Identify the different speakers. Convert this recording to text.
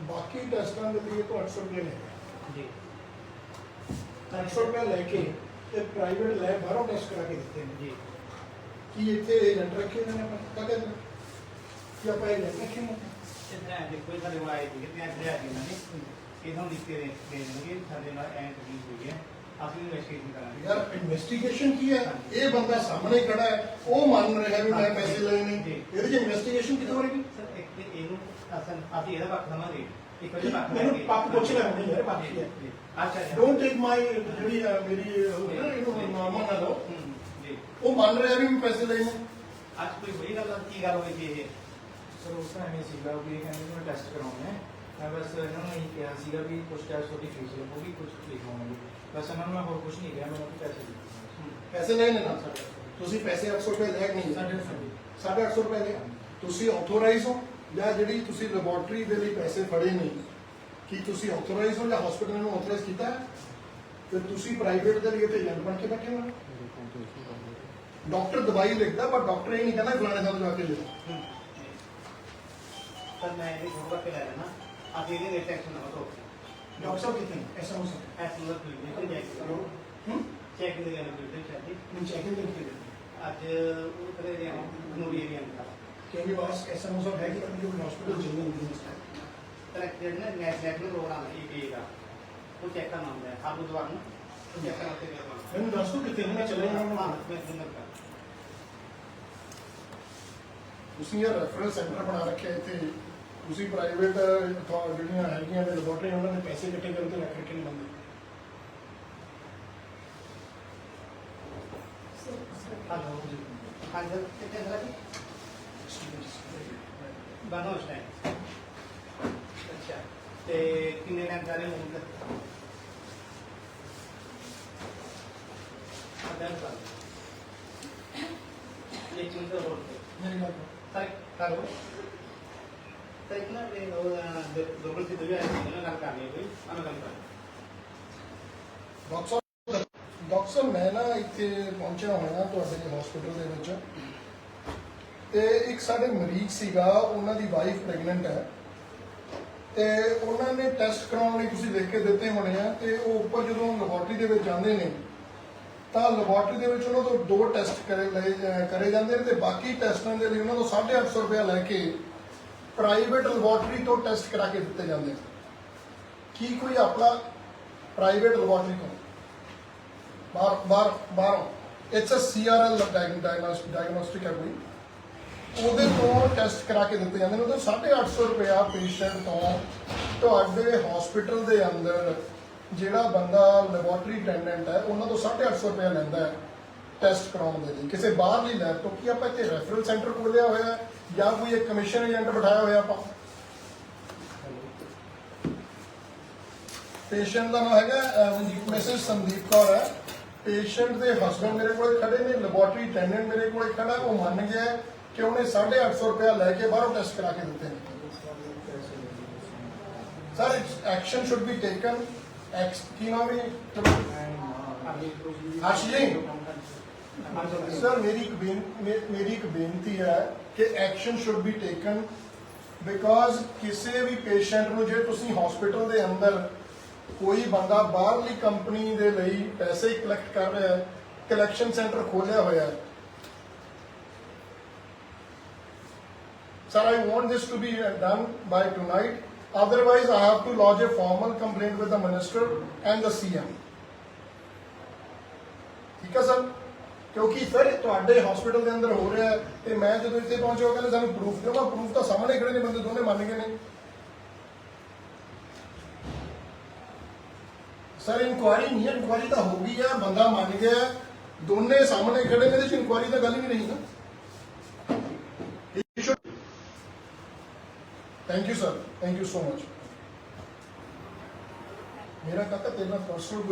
Speaker 1: ਬਾਕੀ ਟੈਸਟਾਂ ਦੇ ਲਈ ਤੋਂ 800 ਰੁਪਏ ਲੈ
Speaker 2: ਜੀ।
Speaker 1: 800 ਰੁਪਏ ਲੈ ਕੇ ਤੇ ਪ੍ਰਾਈਵੇਟ ਲੈਬ ਬਾਹਰੋਂ ਟੈਸਟ ਕਰਾ ਕੇ ਦਿੱਤੇ ਨੇ।
Speaker 2: ਜੀ।
Speaker 1: ਕੀ ਇੱਥੇ ਏਜੰਟ ਰੱਖੇ ਨੇ ਆਪਾਂ? ਨੇ ਕਿ ਆਪਾਂ ਏਜੰਟ ਰੱਖੇ ਨੇ।
Speaker 2: ਆ ਦੇਖੋ ਇਹ ਸਾਡੇ ਵਾਏ ਜੀ ਕਿਤੇ ਇੱਥੇ ਆ ਗਏ ਨਾ ਇਹਨਾਂ ਨੂੰ ਲਿਖ ਕੇ ਦੇ ਦੇ ਦੇਣਗੇ ਸਾਡੇ ਨਾਲ ਐਂ ਤਕਲੀਫ ਹੋਈ ਹੈ। ਅਸੀਂ ਇਨਵੈਸਟੀਗੇਸ਼ਨ ਕਰਾਂਗੇ।
Speaker 1: ਯਾਰ ਇਨਵੈਸਟੀਗੇਸ਼ਨ ਕੀ ਹੈ? ਇਹ ਬੰਦਾ ਸਾਹਮਣੇ ਖੜਾ ਹੈ ਉਹ ਮੰਨ ਰਿਹਾ ਵੀ ਮੈਂ ਪੈਸੇ ਲਏ ਨੇ। ਇਹਦੇ ਚ ਇਨਵੈਸਟੀਗੇਸ਼ਨ ਕਿੱਥੋਂ ਹੋਏਗੀ?
Speaker 2: ਸਰ ਇੱਕ ਤੇ ਇਹਨੂੰ ਅਸਲ ਅਸੀਂ ਇਹਦਾ ਪੱਖ ਸਮਾਂਗੇ ਇੱਕ ਉਹਦੇ ਪੱਖ
Speaker 1: ਮੈਨੂੰ ਪੱਖ ਪੁੱਛ ਲੈ ਹੁੰਦੇ ਯਾਰ ਪੱਖ ਕੀ ਹੈ।
Speaker 2: ਅੱਛਾ ਅੱਛਾ।
Speaker 1: ਡੋਨਟ ਟੇਕ ਮਾਈ ਜਿਹੜੀ ਮੇਰੀ ਇਹਨੂੰ ਨਾਮ ਨਾ ਲਓ।
Speaker 2: ਜੀ।
Speaker 1: ਉਹ ਮੰਨ ਰਿਹਾ ਵੀ ਮੈਂ ਪੈਸੇ ਲਏ ਨੇ।
Speaker 2: ਅੱਜ ਕੋਈ ਹੋਈ ਗੱਲ ਕੀ ਗੱਲ ਹੋਈ ਜੀ ਇਹ?
Speaker 3: ਸਰ ਉਸ ਟਾਈਮ ਇਹ ਸੀਗਾ ਵੀ ਇਹ ਕਹਿੰਦੇ ਮੈਂ ਟੈਸਟ ਕਰਾਉਣਾ ਹੈ ਮੈਂ ਬਸ ਇਹਨਾਂ ਨੂੰ ਇਹ ਕਿਹਾ ਸੀਗਾ ਵੀ ਕੁਝ ਟੈਸਟ ਤੁਹਾਡੀ ਫੀਸ ਲੱਗੂਗੀ ਕੁਝ ਲਿਖਵਾਉਣਗੇ ਬਸ ਇਹਨਾਂ ਨੂੰ ਮੈਂ ਹੋਰ ਕੁਝ ਨਹੀਂ ਕਿਹਾ ਮੈਨੂੰ ਪੈਸੇ ਦਿੱਤੇ
Speaker 1: ਪੈਸੇ ਲਏ ਨੇ ਨਾ ਤੁਸੀਂ ਪੈਸੇ 800 ਰੁਪਏ ਲੈ ਕੇ ਨਹੀਂ
Speaker 3: ਸਾਡੇ
Speaker 1: ਸਾਢੇ 800 ਰੁਪਏ ਦੇ। ਤੁਸੀਂ ਆਥੋਰਾਈਜ਼ ਹੋ ਜਾਂ ਜਿਹੜੀ ਤੁਸੀਂ ਲੈਬੋਰਟਰੀ ਦੇ ਲਈ ਪੈਸੇ ਫੜੇ ਨੇ ਕੀ ਤੁਸੀਂ ਆਥੋਰਾਈਜ਼ ਹੋ ਜਾਂ ਹਸਪੀਟਲ ਨੂੰ ਆਥੋਰਾਈਜ਼ ਕੀਤਾ ਹੈ? ਤੇ ਤੁਸੀਂ ਪ੍ਰਾਈਵੇਟ ਦੇ ਲਈ ਇੱਥੇ ਏਜੰਟ ਬਣ ਕੇ ਬੈਠੇ ਹੋ। ਡਾਕਟਰ ਦਵਾਈ ਲਿਖਦਾ ਪਰ ਡਾਕਟਰ ਇਹ ਨਹੀਂ ਕਹਿੰਦਾ ਫਲਾਣੇ ਦਾ ਜਾ ਕੇ ਲਿਖੋ
Speaker 2: ਹੂੰ। ਸਰ ਮੈਂ ਇਹ ਥੋੜਾ ਕੇ ਲੈ ਲੈਣਾ। ਆਪ ਇਹਦੇ ਦੇ ਟੈਕਸ ਨਾ ਬਤੋ
Speaker 1: ਡਾਕਟਰ ਸਾਹਿਬ ਕਿੱਥੇ ਨੇ ਐਸਾ ਹੋ ਸਕਦਾ
Speaker 2: ਐਸ ਨੂੰ ਫਿਰ ਚੈੱਕ ਕਰੋ
Speaker 1: ਹੂੰ
Speaker 2: ਚੈੱਕ ਦੇ ਲੈਣਾ ਫਿਰ ਚਾਹਤੀ
Speaker 1: ਮੈਂ ਚੈਕਿੰਗ ਕਰਕੇ ਦੇ
Speaker 2: ਅੱਜ ਉਹ ਕਰੇ ਰਿਹਾ ਨੋੜੀ ਏਰੀਆ ਦਾ
Speaker 1: ਕਿਉਂਕਿ ਬਾਸ ਐਸਾ ਹੋ ਸਕਦਾ ਹੈ ਕਿ ਆਪਣੇ ਕੋਲ ਹਸਪੀਟਲ ਚੱਲਣ ਨਹੀਂ ਇਸ ਟਾਈਮ
Speaker 2: ਕਰੈਕਟ ਜਿਹੜਾ ਨੈਟ ਨੈਸ਼ਨਲ ਪ੍ਰੋਗਰਾਮ ਹੈ ਏਪੀ ਦਾ ਉਹ ਚੈੱਕ ਕਰਨਾ ਹੁੰਦਾ ਹੈ ਹਰ ਬੁੱਧਵਾਰ ਨੂੰ ਉਹ ਚੈੱਕ
Speaker 1: ਤੁਸੀਂ ਪ੍ਰਾਈਵੇਟ ਜਿਹੜੀਆਂ ਹੈਗੀਆਂ ਨੇ ਲੈਬੋਰਟਰੀ ਉਹਨਾਂ ਦੇ ਪੈਸੇ ਇਕੱਠੇ ਕਰਕੇ ਰੱਖ ਰੱਖੇ ਨੇ ਬੰਦੇ।
Speaker 2: ਹਲੋ ਹਾਂ ਜੀ ਕਿੱਥੇ ਜੀ? ਬਾਨੋ ਸਟੈਂਡ ਅੱਛਾ। ਤੇ ਕਿੰਨੇ ਟਾਈਮ ਜਾ ਰਹੇ ਹੋ ਹੁਣ ਤੱਕ ਅਦਰ ਕਰ ਇਹ ਚੀਜ਼ ਦਾ ਰੋਲ ਹੈ
Speaker 1: ਮੇਰੀ ਗੱਲ
Speaker 2: ਸਰ ਕਰੋ ਤਾਂ ਇਤਨਾ ਇਹ ਦੋਗਲ ਸੀ ਦੁਆ ਹੈ ਨਾ ਗੱਲ ਕਰਨੀ ਕੋਈ ਅਨ ਗੱਲ ਕਰ
Speaker 1: ਡਾਕਟਰ ਸਾਹਿਬ ਡਾਕਟਰ ਸਾਹਿਬ ਮੈਂ ਨਾ ਇੱਥੇ ਪਹੁੰਚਿਆ ਹੋਇਆ ਤੁਹਾਡੇ ਹਸਪੀਟਲ ਦੇ ਵਿੱਚ। ਤੇ ਇੱਕ ਸਾਡੇ ਮਰੀਜ਼ ਸੀਗਾ, ਉਹਨਾਂ ਦੀ ਵਾਈਫ ਪ੍ਰੈਗਨੈਂਟ ਹੈ। ਤੇ ਉਹਨਾਂ ਨੇ ਟੈਸਟ ਕਰਾਉਣ ਲਈ ਤੁਸੀਂ ਲਿਖ ਕੇ ਦਿੱਤੇ ਹੋਣੇ ਆ, ਤੇ ਉਹ ਉੱਪਰ ਜਦੋਂ ਲੈਬੋਰਟਰੀ ਦੇ ਵਿੱਚ ਜਾਂਦੇ ਨੇ, ਤਾਂ ਲੈਬੋਰਟਰੀ ਦੇ ਵਿੱਚ ਉਹਨਾਂ ਤੋਂ ਦੋ ਟੈਸਟ ਕਰੇ ਲਏ, ਅਹ, ਕਰੇ ਜਾਂਦੇ ਨੇ, ਤੇ ਬਾਕੀ ਟੈਸਟਾਂ ਦੇ ਲਈ ਉਹਨਾਂ ਤੋਂ 850 ਰੁਪਏ ਲੈ ਕੇ ਪ੍ਰਾਈਵੇਟ ਲੈਬੋਰਟਰੀ ਤੋਂ ਟੈਸਟ ਕਰਾ ਕੇ ਦਿੱਤੇ ਜਾਂਦੇ ਨੇ ਕੀ ਕੋਈ ਆਪਣਾ ਪ੍ਰਾਈਵੇਟ ਲੈਬੋਰਟਰੀ ਤੋਂ? ਬਾਹਰ ਬਾਹਰ ਬਾਹਰ। ਇਟਸ ਅ ਸੀਆਰਐਲ ਡਾਇਗਨੋਸਟਿਕ ਹੈ ਕੋਈ। ਉਹਦੇ ਤੋਂ ਟੈਸਟ ਕਰਾ ਕੇ ਦਿੱਤੇ ਜਾਂਦੇ ਨੇ। ਉਹਦੇ 850 ਰੁਪਇਆ ਪੇਸ਼ੈਂਟ ਤੋਂ। ਤੁਹਾਡੇ ਹਸਪੀਟਲ ਦੇ ਅੰਦਰ ਜਿਹੜਾ ਬੰਦਾ ਲੈਬੋਰਟਰੀ ਅਟੈਂਡੈਂਟ ਹੈ, ਉਹਨਾਂ ਤੋਂ 850 ਰੁਪਇਆ ਲੈਂਦਾ ਹੈ। ਟੈਸਟ ਕਰਾਉਣ ਦੇ ਲਈ। ਕਿਸੇ ਬਾਹਰਲੀ ਲੈਬ ਤੋਂ ਕੀ ਆਪਾਂ ਇੱਥੇ ਰੈਫਰਲ ਸੈਂਟਰ ਖੋਲਿਆ ਹੋਇਆ ਹੈ? ਜਾਂ ਕੋਈ ਇੱਕ ਕਮਿਸ਼ਨ ਏਜੰਟ ਬਿਠਾਇਆ ਹੋਇਆ ਆਪਾਂ? ਪੇਸ਼ੈਂਟ ਦਾ ਨਾਮ ਹੈਗਾ ਮਿਸਿਸ ਸੰਦੀਪ ਕੌਰ ਹੈ। ਪੇਸ਼ੈਂਟ ਦੇ ਹਸਬੰਡ ਮੇਰੇ ਕੋਲ ਖੜੇ ਨੇ ਲੈਬੋਰਟਰੀ ਅਟੈਂਡੈਂਟ ਮੇਰੇ ਕੋਲ ਖੜਾ ਉਹ ਮੰਨ ਗਿਆ ਕਿ ਉਹਨੇ 850 ਰੁਪਇਆ ਲੈ ਕੇ ਬਾਹਰੋਂ ਟੈਸਟ ਕਰਾ ਕੇ ਦਿੱਤੇ ਨੇ। Sir action should be taken X ਕੀ ਨਾਮ ਹੈ ਅਰਸ਼ਦੀਪ ਸਰ ਮੇਰੀ ਇੱਕ ਬੇਨ ਮੇ- ਮੇਰੀ ਇੱਕ ਬੇਨਤੀ ਹੈ ਕਿ action should be taken because ਕਿਸੇ ਵੀ ਪੇਸ਼ੈਂਟ ਨੂੰ ਜੇ ਤੁਸੀਂ ਹਸਪੀਟਲ ਦੇ ਅੰਦਰ ਕੋਈ ਬੰਦਾ ਬਾਹਰਲੀ ਕੰਪਨੀ ਦੇ ਲਈ ਪੈਸੇ ਕਲੈਕਟ ਕਰ ਰਿਹਾ ਹੈ ਕਲੈਕਸ਼ਨ ਸੈਂਟਰ ਖੋਲਿਆ ਹੋਇਆ ਹੈ Sir, I want this to be uh, done by tonight. Otherwise, I have to lodge a formal complaint with the minister and the CM. ਠੀਕ ਹੈ ਸਰ ਕਿਉਂਕਿ ਸਰ ਤੁਹਾਡੇ ਹਸਪੀਟਲ ਦੇ ਅੰਦਰ ਹੋ ਰਿਹਾ ਹੈ ਤੇ ਮੈਂ ਜਦੋਂ ਇੱਥੇ ਪਹੁੰਚਿਆ, ਉਹ ਕਹਿੰਦੇ ਸਾਨੂੰ ਪ੍ਰੂਫ ਦਿਓ ਮੈਂ ਪ੍ਰੂਫ ਤਾਂ ਸਾਹਮਣੇ ਖੜੇ ਨੇ ਬੰਦੇ, ਦੋਨੇ ਮੰਨ ਗਏ ਨੇ। ਸਰ ਇਨਕੁਆਰੀ ਨਹੀਂ ਇਨਕੁਆਰੀ ਤਾਂ ਹੋ ਗਈ ਹੈ ਬੰਦਾ ਮੰਨ ਗਿਆ ਦੋਨੇ ਸਾਹਮਣੇ ਖੜੇ ਨੇ, ਇਹਦੇ ਚ ਇਨਕੁਆਰੀ ਤਾਂ ਗੱਲ ਹੀ ਨਹੀਂ ਨਾ। Thank you sir thank you so much ਮੇਰਾ ਕਾਕਾ ਤੇਰਾ ਪਰਸਨਲ